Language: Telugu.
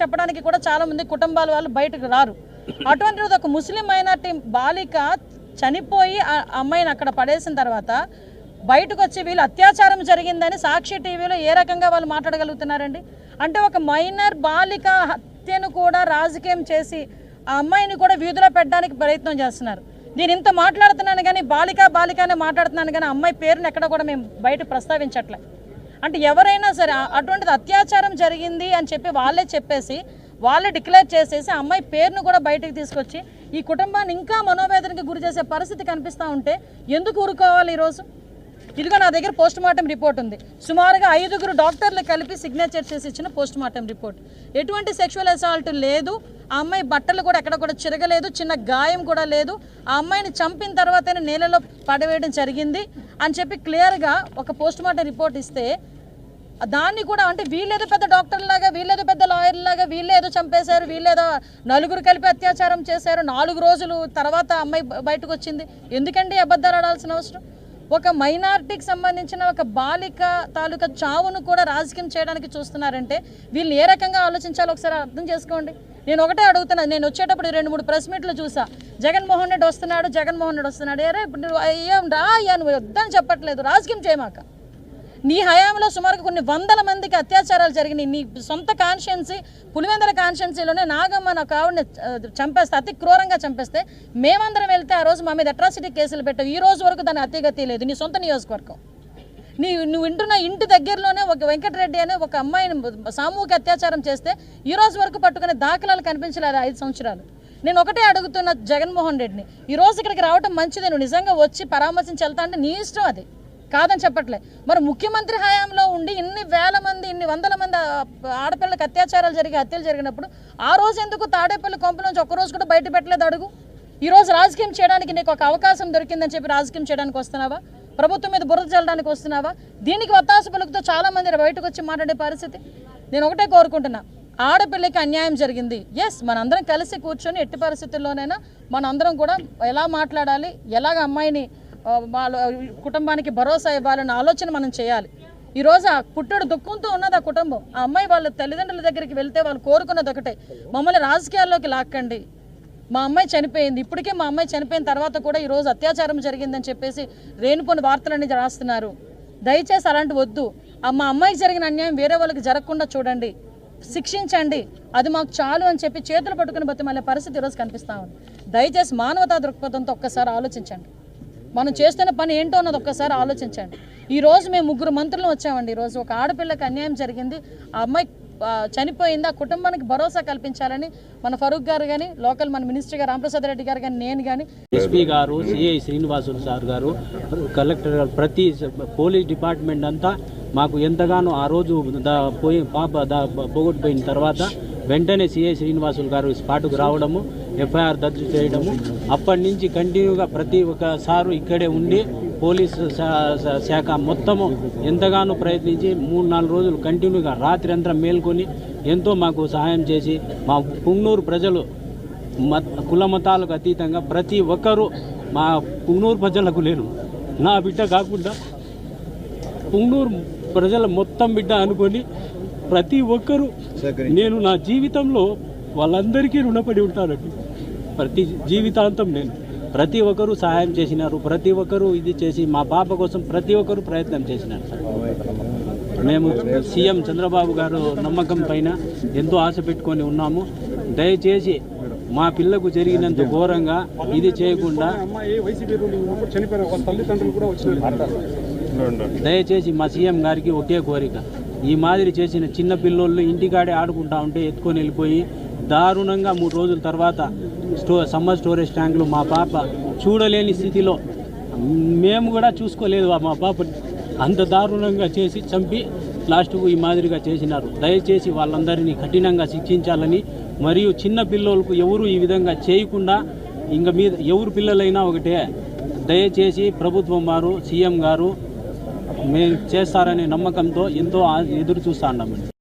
చెప్పడానికి కూడా చాలా మంది కుటుంబాల వాళ్ళు బయటకు రారు. అటువంటిది ఒక ముస్లిం మైనార్టీ బాలిక చనిపోయి ఆ అమ్మాయిని అక్కడ పడేసిన తర్వాత బయటకు వచ్చి వీళ్ళు అత్యాచారం జరిగిందని సాక్షి టీవీలో ఏ రకంగా వాళ్ళు మాట్లాడగలుగుతున్నారండి? అంటే ఒక మైనర్ బాలిక హత్యను కూడా రాజకీయం చేసి ఆ అమ్మాయిని కూడా వీధిలో పెట్టడానికి ప్రయత్నం చేస్తున్నారు. నేను ఇంత మాట్లాడుతున్నాను కానీ బాలిక బాలిక అనే మాట్లాడుతున్నాను కానీ అమ్మాయి పేరుని ఎక్కడ కూడా మేము బయట ప్రస్తావించట్లేదు అంటే ఎవరైనా సరే అటువంటిది అత్యాచారం జరిగింది అని చెప్పి వాళ్ళే చెప్పేసి వాళ్ళే డిక్లేర్ చేసేసి అమ్మాయి పేరును కూడా బయటకు తీసుకొచ్చి ఈ కుటుంబాన్ని ఇంకా మనోవేదనకి గురి చేసే పరిస్థితి కనిపిస్తూ ఉంటే ఎందుకు ఊరుకోవాలి ఈరోజు? ఇదిగో నా దగ్గర పోస్ట్ మార్టం రిపోర్ట్ ఉంది. సుమారుగా ఐదుగురు డాక్టర్లు కలిపి సిగ్నేచర్ చేసి ఇచ్చిన పోస్ట్ మార్టం రిపోర్ట్. ఎటువంటి సెక్షువల్ అసాల్ట్ లేదు. ఆ అమ్మాయి బట్టలు కూడా ఎక్కడ కూడా చిరగలేదు. చిన్న గాయం కూడా లేదు. ఆ అమ్మాయిని చంపిన తర్వాతనే నేలలో పడవేయడం జరిగింది అని చెప్పి క్లియర్గా ఒక పోస్ట్ మార్టం రిపోర్ట్ ఇస్తే దాన్ని కూడా అంటే వీళ్ళేదో పెద్ద డాక్టర్ లాగా వీళ్ళేదో పెద్ద లాయర్ లాగా వీళ్ళేదో చంపేశారు వీళ్ళేదో నలుగురు కలిపి అత్యాచారం చేశారు. నాలుగు రోజులు తర్వాత అమ్మాయి బయటకు వచ్చింది. ఎందుకండి అబద్ధాలు ఆడాల్సిన అవసరం? ఒక మైనార్టీకి సంబంధించిన ఒక బాలిక తాలూకా చావును కూడా రాజకీయం చేయడానికి చూస్తున్నారంటే వీళ్ళు ఏ రకంగా ఆలోచించాలో ఒకసారి అర్థం చేసుకోండి. నేను ఒకటే అడుగుతున్నా నేను వచ్చేటప్పుడు రెండు మూడు ప్రెస్ మీట్లు చూసా. జగన్మోహన్ రెడ్డి వస్తున్నాడు జగన్మోహన్ రెడ్డి వస్తున్నాడు. ఏరే ఇప్పుడు నువ్వు ఏం రా అయ్యా నువ్వు వద్దని చెప్పట్లేదు. రాజకీయం చేయమాక. నీ హయాంలో సుమారుగా కొన్ని వందల మందికి అత్యాచారాలు జరిగినాయి. నీ సొంత కాన్షియన్సీ పులివెందల కాన్షియన్సీలోనే నాగమ్మ నాకు ఒక ఆవిడని చంపేస్తే అతి క్రూరంగా చంపేస్తే మేమందరం వెళ్తే ఆ రోజు మా మీద అట్రాసిటీ కేసులు పెట్టావు ఈ రోజు వరకు దాని అతిగతి లేదు. నీ సొంత నియోజకవర్గం. నీ నువ్వు వింటున్న ఇంటి దగ్గరలోనే ఒక వెంకటరెడ్డి అనే ఒక అమ్మాయిని సామూహిక అత్యాచారం చేస్తే ఈ రోజు వరకు పట్టుకునే దాఖలాలు కనిపించలేదు ఐదు సంవత్సరాలు. నేను ఒకటే అడుగుతున్న జగన్మోహన్ రెడ్డిని ఈ రోజు ఇక్కడికి రావటం మంచిదే. నువ్వు నిజంగా వచ్చి పరామర్శించి వెళ్తా అంటే నీ ఇష్టం అది. కాదని చెప్పట్లే. మరి ముఖ్యమంత్రి హయాంలో ఉండి ఇన్ని వేల మంది ఇన్ని వందల మంది ఆడపిల్లలకు అత్యాచారాలు జరిగి హత్యలు జరిగినప్పుడు ఆ రోజు ఎందుకు తాడేపల్లి కొంపు నుంచి ఒక్కరోజు కూడా బయట పెట్టలేదు అడుగు? ఈరోజు రాజకీయం చేయడానికి నీకు ఒక అవకాశం దొరికిందని చెప్పి రాజకీయం చేయడానికి వస్తున్నావా? ప్రభుత్వం మీద బురద చల్లడానికి వస్తున్నావా? దీనికి వత్తాస పలుకుతో చాలామంది బయటకు వచ్చి మాట్లాడే పరిస్థితి. నేను ఒకటే కోరుకుంటున్నా. ఆడపిల్లకి అన్యాయం జరిగింది. ఎస్ మనందరం కలిసి కూర్చొని ఎట్టి పరిస్థితుల్లోనైనా మనందరం కూడా ఎలా మాట్లాడాలి ఎలాగ అమ్మాయిని వాళ్ళ కుటుంబానికి భరోసా ఇవ్వాలన్న ఆలోచన మనం చేయాలి. ఈరోజు ఆ పుట్టుడు దుఃఖంతో ఉన్నది ఆ కుటుంబం. ఆ అమ్మాయి వాళ్ళ తల్లిదండ్రుల దగ్గరికి వెళ్తే వాళ్ళు కోరుకున్నది ఒకటే. మమ్మల్ని రాజకీయాల్లోకి లాక్కండి. మా అమ్మాయి చనిపోయింది. ఇప్పటికే మా అమ్మాయి చనిపోయిన తర్వాత కూడా ఈరోజు అత్యాచారం జరిగిందని చెప్పేసి రేణుపోని వార్తలన్నీ రాస్తున్నారు. దయచేసి అలాంటి వద్దు. ఆ మా అమ్మాయికి జరిగిన అన్యాయం వేరే వాళ్ళకి జరగకుండా చూడండి. శిక్షించండి. అది మాకు చాలు అని చెప్పి చేతులు పట్టుకుని బతిమలే పరిస్థితి ఈరోజు కనిపిస్తా ఉంది. దయచేసి మానవతా దృక్పథంతో ఒక్కసారి ఆలోచించండి. మనం చేస్తున్న పని ఏంటో అన్నది ఒక్కసారి ఆలోచించండి. ఈ రోజు మేము ముగ్గురు మంత్రులు వచ్చామండి. ఈరోజు ఒక ఆడపిల్లకి అన్యాయం జరిగింది. ఆ అమ్మాయి చనిపోయింది. ఆ కుటుంబానికి భరోసా కల్పించాలని మన ఫరూక్ గారు కానీ లోకల్ మన మినిస్టర్ గారు రామప్రసాద్ రెడ్డి గారు కానీ నేను కానీ ఎస్పీ గారు సిఐ శ్రీనివాసులు సార్ గారు కలెక్టర్ గారు ప్రతి పోలీస్ డిపార్ట్మెంట్ అంతా మాకు ఎంతగానో ఆ రోజు దా పోయి పాప పోగొట్టుపోయిన తర్వాత వెంటనే సిఐ శ్రీనివాసులు గారు స్పాట్కు రావడము ఎఫ్ఐఆర్ దర్జు చేయడము. అప్పటి నుంచి కంటిన్యూగా ప్రతి ఒక్క సారు ఇక్కడే ఉండి పోలీస్ శాఖ మొత్తము ఎంతగానో ప్రయత్నించి మూడు నాలుగు రోజులు కంటిన్యూగా రాత్రి అంతా మేల్కొని ఎంతో మాకు సహాయం చేసి మా పుంగనూరు ప్రజలు మత కుల మతాలకు అతీతంగా ప్రతి ఒక్కరూ మా పుంగనూరు ప్రజలకు లేరు. నా బిడ్డ కాకుండా పుంగనూరు ప్రజల మొత్తం బిడ్డ అనుకొని ప్రతి ఒక్కరూ నేను నా జీవితంలో వాళ్ళందరికీ రుణపడి ఉంటానండి. ప్రతి జీవితాంతం నేను. ప్రతి ఒక్కరూ సహాయం చేసినారు. ప్రతి ఒక్కరూ ఇది చేసి మా పాప కోసం ప్రతి ఒక్కరూ ప్రయత్నం చేసినారు సార్. మేము సీఎం చంద్రబాబు గారు నమ్మకం పైన ఎంతో ఆశ పెట్టుకొని ఉన్నాము. దయచేసి మా పిల్లకు జరిగినంత ఘోరంగా ఇది చేయకుండా దయచేసి మా సీఎం గారికి ఒకే కోరిక. ఈ మాదిరి చేసిన చిన్న పిల్లోళ్ళు ఇంటికాడే ఆడుకుంటా ఉంటే ఎత్తుకొని వెళ్ళిపోయి దారుణంగా మూడు రోజుల తర్వాత స్టో సమ్మర్ స్టోరేజ్ ట్యాంకులు మా పాప చూడలేని స్థితిలో. మేము కూడా చూసుకోలేదు మా పాప అంత దారుణంగా చేసి చంపి లాస్ట్కు ఈ మాదిరిగా చేసినారు. దయచేసి వాళ్ళందరినీ కఠినంగా శిక్షించాలని మరియు చిన్న పిల్లలకు ఎవరు ఈ విధంగా చేయకుండా ఇంకా మీద ఎవరు పిల్లలైనా ఒకటే దయచేసి ప్రభుత్వం వారు సీఎం గారు మేము చేస్తారనే నమ్మకంతో ఎంతో ఎదురు చూస్తా ఉన్నామండి.